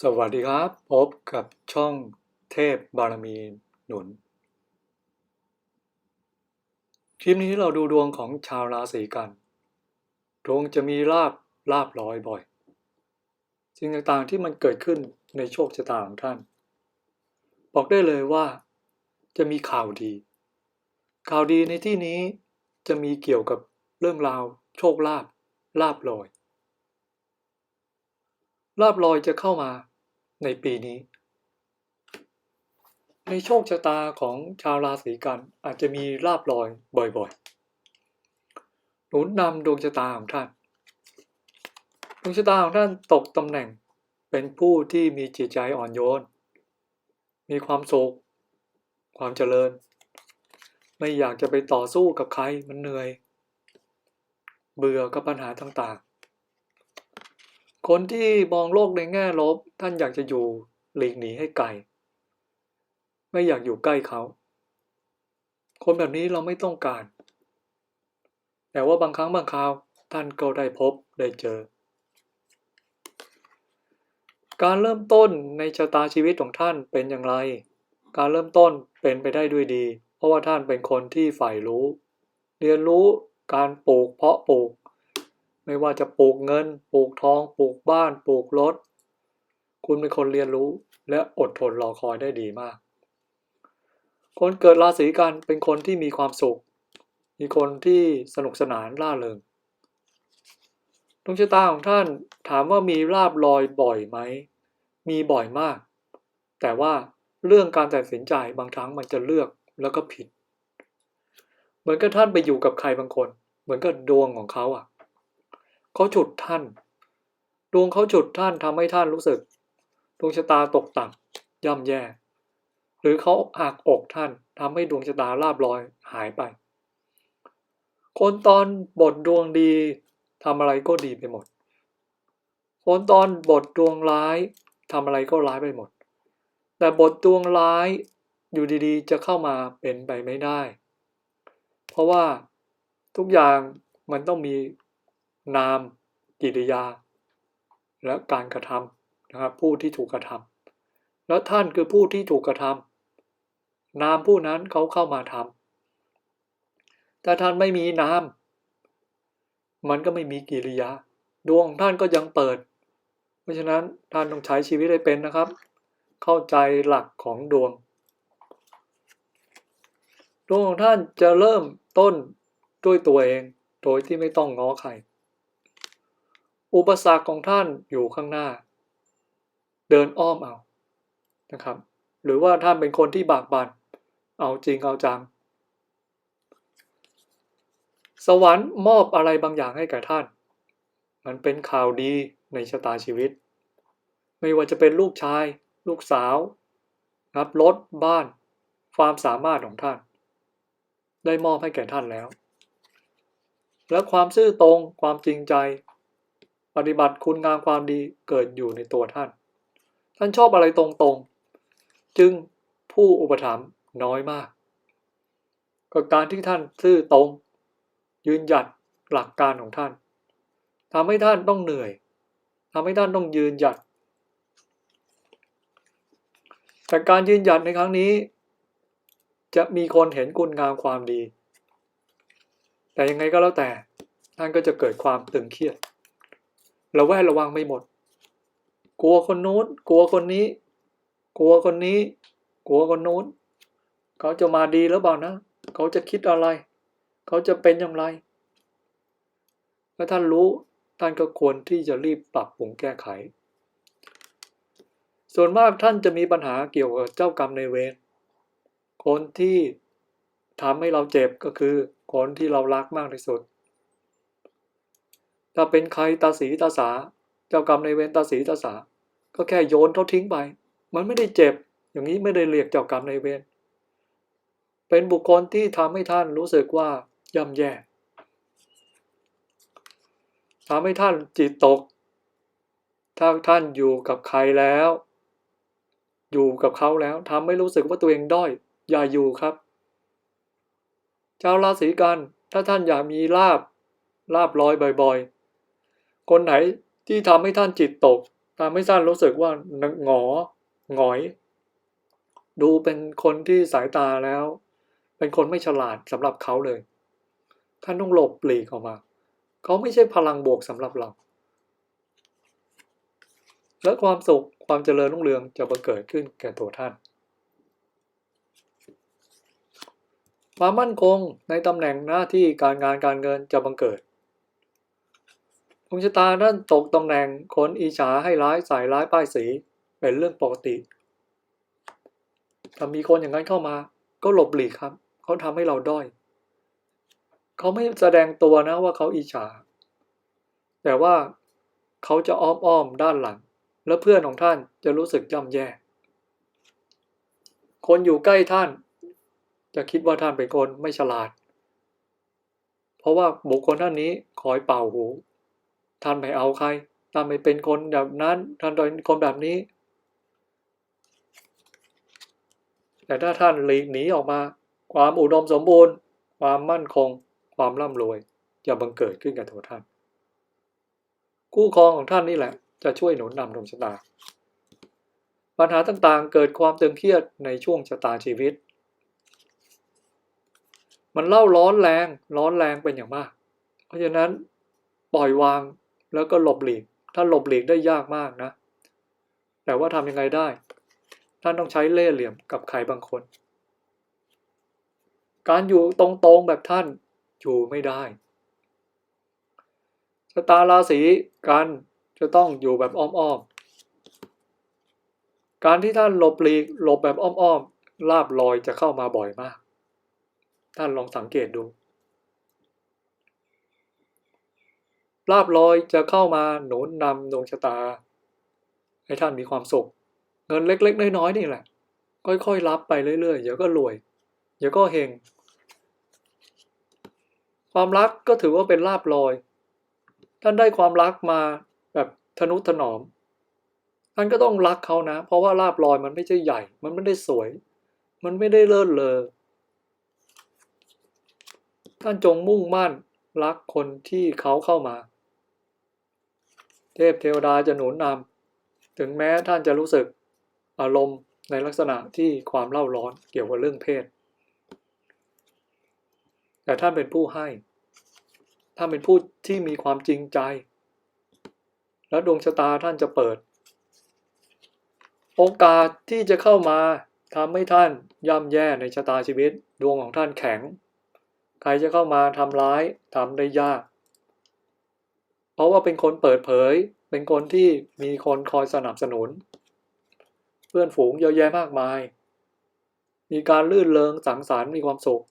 สวัสดีครับ พบกับช่องเทพบารมีหนุนคลิปนี้เราดูดวงของชาวราศีกัน ดวงจะมีลาบลาบลอยบ่อย สิ่งต่างๆที่มันเกิดขึ้นในโชคชะตาของท่าน บอกได้เลยว่า จะมีข่าวดี ข่าวดีในที่นี้จะมีเกี่ยวกับเรื่องราวโชคลาภลาบลอย ลาบลอยจะเข้ามาในปีนี้ ในโชคชะตาของชาวราศีกันอาจจะมีลาบลอยบ่อยๆ หนุนนำดวงชะตาของท่าน ดวงชะตาของท่านตกตำแหน่งเป็นผู้ที่มีจิตใจอ่อนโยน มีความสุข ความเจริญ ไม่อยากจะไปต่อสู้กับใครมันเหนื่อย เบื่อกับปัญหาต่างๆ คนที่มองโลกในแง่ลบ ท่านอยากจะอยู่หลีกหนีให้ไกล ไม่อยากอยู่ใกล้เขา คนแบบนี้เราไม่ต้องการ แต่ว่าบางครั้งบางคราวท่านก็ได้พบได้เจอ การเริ่มต้นในชะตาชีวิตของท่านเป็นอย่างไร การเริ่มต้นเป็นไปได้ด้วยดี เพราะว่าท่านเป็นคนที่ใฝ่รู้ เรียนรู้การปลูกเพาะปลูก ไม่ว่าจะปลูกเงิน ปลูกทอง ปลูกบ้าน ปลูกรถ คุณเป็นคนเรียนรู้และอดทนรอคอยได้ดีมาก คนเกิดราศีกันเป็นคนที่มีความสุข มีคนที่สนุกสนานล่าเริงดวงชะตาของท่านถามว่ามีลาบลอยบ่อยไหม มีบ่อยมาก แต่ว่าเรื่องการตัดสินใจบางครั้งมันจะเลือกแล้วก็ผิด เหมือนกับท่านไปอยู่กับใครบางคน เหมือนกับดวงของเขาอะ เขาฉุดท่าน ดวงเขาฉุดท่านทำให้ท่านรู้สึก ดวงชะตาตกต่ำย่ำแย่ หรือเขาหักอกท่านทำให้ดวงชะตาลาบลอยหายไป คนตอนบทดวงดีทำอะไรก็ดีไปหมด คนตอนบทดวงร้ายทำอะไรก็ร้ายไปหมด แต่บทดวงร้ายอยู่ดีๆ จะเข้ามาเป็นไปไม่ได้ เพราะว่าทุกอย่างมันต้องมี นาม กิริยา และการกระทำนะครับผู้ที่ถูกกระทำแล้วท่านคือผู้ที่ถูกกระทำนามผู้นั้นเขาเข้ามาทำแต่ท่านไม่มีนาม มันก็ไม่มีกิริยา ดวงท่านก็ยังเปิด เพราะฉะนั้นท่านต้องใช้ชีวิตให้เป็นนะครับ เข้าใจหลักของดวงดวงของท่านจะเริ่มต้นด้วยตัวเอง โดยที่ไม่ต้องง้อใคร อุปสรรคของท่านอยู่ข้างหน้า เดินอ้อมเอานะครับ หรือว่าท่านเป็นคนที่บากบัน่นเอาจริงเอาจัง สวรรค์มอบอะไรบางอย่างให้แก่ท่าน มันเป็นข่าวดีในชะตาชีวิต ไม่ว่าจะเป็นลูกชาย ลูกสาวนับรถบ้าน ความสามารถของท่าน ได้มอบให้แก่ท่านแล้ว และความซื่อตรงความจริงใจ ปฏิบัติคุณงามความดีเกิดอยู่ในตัวท่าน ท่านชอบอะไรตรงๆ จึงผู้อุปถัมภ์น้อยมากก็การที่ท่านซื่อตรง ยืนหยัดหลักการของท่านทำให้ท่านต้องเหนื่อยทำให้ท่านต้องยืนหยัด แต่การยืนหยัดในครั้งนี้ จะมีคนเห็นคุณงามความดี แต่ยังไงก็แล้วแต่ท่านก็จะเกิดความตึงเครียด ระแวดระวังไม่หมด กลัวคนโน้นกลัวคนนี้ กลัวคนนี้ กลัวคนโน้นเขาจะมาดีหรือเปล่านะเขาจะคิดอะไร เขาจะเป็นอย่างไรถ้าท่านรู้ท่านก็ควรที่จะรีบปรับปรุงแก้ไข ส่วนมากท่านจะมีปัญหาเกี่ยวกับเจ้ากรรมในเวรคนที่ทำให้เราเจ็บก็คือคนที่เรารักมากที่สุด ถ้าเป็นใครตาสีตาสา เจ้ากรรมในเวรตาสีตาสา ก็แค่โยนเขาทิ้งไป มันไม่ได้เจ็บ อย่างนี้ไม่ได้เรียกเจ้ากรรมในเวรเป็นบุคคลที่ทำให้ท่านรู้สึกว่าย่ำแย่ทำให้ท่านจิตตก ถ้าท่านอยู่กับใครแล้ว อยู่กับเขาแล้วทำให้รู้สึกว่าตัวเองด้อย อย่าอยู่ครับชาวราศีกัน ถ้าท่านอยากมีลาบลาบลอยบ่อยๆ คนไหนที่ทำให้ท่านจิตตกทำให้ท่านรู้สึกว่าหงอหงอย ดูเป็นคนที่สายตาแล้ว เป็นคนไม่ฉลาดสำหรับเขาเลย ท่านต้องหลบปลีกออกมาเขาไม่ใช่พลังบวกสำหรับเรา และความสุขความเจริญรุ่งเรืองจะบังเกิดขึ้นแก่ตัวท่านความมั่นคงในตำแหน่งหน้าที่การงานการเงินจะบังเกิด วงชะตาท่านตกตำแหน่งคนอิจฉาให้ร้ายใส่ร้ายป้ายสีเป็นเรื่องปกติถ้ามีคนอย่างนั้นเข้ามา ก็หลบหลีกครับ เขาทำให้เราด้อย เขาไม่แสดงตัวนะว่าเขาอิจฉา แต่ว่าเขาจะอ้อมอ้อมๆด้านหลัง แล้วเพื่อนของท่านจะรู้สึกย่ำแย่ คนอยู่ใกล้ท่าน จะคิดว่าท่านเป็นคนไม่ฉลาด เพราะว่าบุคคลท่านนี้คอยเป่าหู ท่านไม่เอาใคร ท่านไม่เป็นคนแบบนั้น ท่านเป็นคนแบบนี้ แต่ถ้าท่านหลีกหนีออกมา ความอุดมสมบูรณ์ ความมั่นคง ความร่ำรวยจะบังเกิดขึ้นกับตัวท่าน คู่ครองของท่านนี่แหละ จะช่วยหนุนนำดวงชะตา ปัญหาต่างๆ เกิดความตึงเครียดในช่วงชะตาชีวิต มันเล่าร้อนแรง ร้อนแรงเป็นอย่างมาก เพราะฉะนั้นปล่อยวาง แล้วก็หลบหลีกถ้าหลบหลีกได้ยากมากนะ แต่ว่าทำยังไงได้ ท่านต้องใช้เล่ห์เหลี่ยมกับใครบางคน การอยู่ตรงๆแบบท่านอยู่ไม่ได้ชะตาราศีกันจะต้องอยู่แบบอ้อมๆ การที่ท่านหลบหลีกหลบแบบอ้อมๆลาบลอยจะเข้ามาบ่อยมาก ท่านลองสังเกตดู ลาบลอยจะเข้ามาหนุนนำดวงชะตา ให้ท่านมีความสุข เงินเล็ก ๆ น้อยๆนี่แหละ ค่อยๆรับไปเรื่อยๆเดี๋ยวก็รวย เดี๋ยวก็เฮงความรักก็ถือว่าเป็นลาบลอย ท่านได้ความรักมาแบบทนุถนอม ท่านก็ต้องรักเขานะ เพราะว่าลาบลอยมันไม่ใช่ใหญ่ มันไม่ได้สวย มันไม่ได้เลิศเลอ ท่านจงมุ่งมั่นรักคนที่เขาเข้ามา เทพเทวดาจะหนุนนำถึงแม้ท่านจะรู้สึกอารมณ์ในลักษณะที่ความเล่าร้อนเกี่ยวกับเรื่องเพศ แต่ท่านเป็นผู้ให้ ท่านเป็นผู้ที่มีความจริงใจ และดวงชะตาท่านจะเปิด โอกาสที่จะเข้ามาทำให้ท่านย่ำแย่ในชะตาชีวิต ดวงของท่านแข็ง ใครจะเข้ามาทำร้ายทำได้ยาก เพราะว่าเป็นคนเปิดเผย เป็นคนที่มีคนคอยสนับสนุน เพื่อนฝูงเยอะแยะมากมาย มีการลื่นเลงสังสรรค์มีความสุข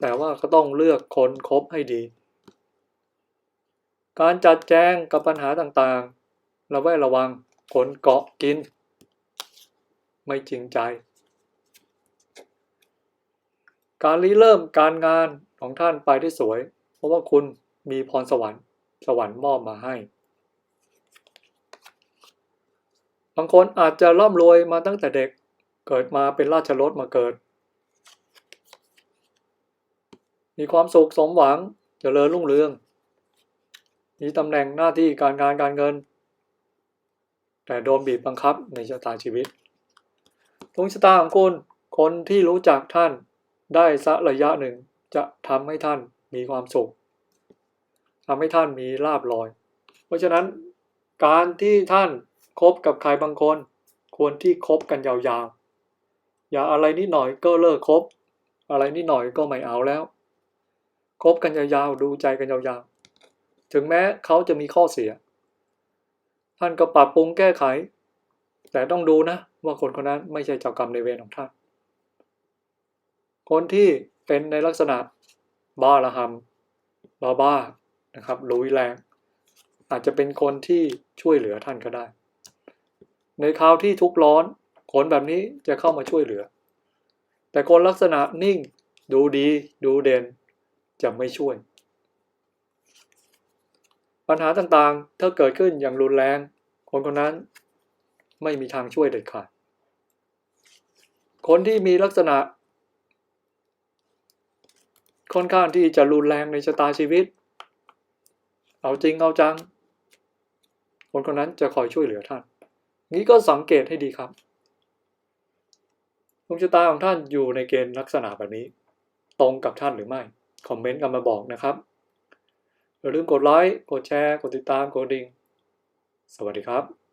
แต่ว่าก็ต้องเลือกคนคบให้ดี การจัดแจงกับปัญหาต่างๆระแวดระวังคนเกาะกิน ไม่จริงใจ การริเริ่มการงานของท่านไปได้สวย เพราะว่าคุณมีพรสวรรค์ สวรรค์มอบมาให้ บางคนอาจจะร่ำรวยมาตั้งแต่เด็กเกิดมาเป็นราชรถมาเกิด มีความสุขสมหวังเจริญรุ่งเรือง มีตำแหน่งหน้าที่การงานการเงิน แต่โดนบีบบังคับในชะตาชีวิตดวงชะตาของคุณคนที่รู้จักท่านได้สักระยะหนึ่งจะทำให้ท่านมีความสุข ทำให้ท่านมีลาบลอย เพราะฉะนั้นการที่ท่านคบกับใครบางคน ควรที่คบกันยาวๆ อย่าอะไรนิดหน่อยก็เลิกคบ อะไรนิดหน่อยก็ไม่เอาแล้ว คบกันยาวๆ ดูใจกันยาวๆ ถึงแม้เขาจะมีข้อเสีย ท่านก็ปรับปรุงแก้ไข แต่ต้องดูนะ ว่าคนคนนั้นไม่ใช่เจ้ากรรมในเวรของท่าน คนที่เป็นในลักษณะบ้าระหำบ้าบ้า นะครับลุยแรง อาจจะเป็นคนที่ช่วยเหลือท่านก็ได้ ในคราวที่ทุกข์ร้อนคนแบบนี้จะเข้ามาช่วยเหลือ แต่คนลักษณะนิ่งดูดีดูเด่นจะไม่ช่วย ปัญหาต่างๆ ถ้าเกิดขึ้นอย่างรุนแรง คนคนนั้นไม่มีทางช่วยเด็ดขาดคนที่มีลักษณะ ค่อนข้างที่จะรุนแรงในชะตาชีวิต เอาจริงเอาจัง คนคนนั้นจะคอยช่วยเหลือท่าน นี้ก็สังเกตให้ดีครับดวงชะตาของท่านอยู่ในเกณฑ์ลักษณะแบบนี้ ตรงกับท่านหรือไม่ คอมเมนต์กันมาบอกนะครับ อย่าลืมกดไลค์ กดแชร์ กดติดตาม กดดิ่ง สวัสดีครับ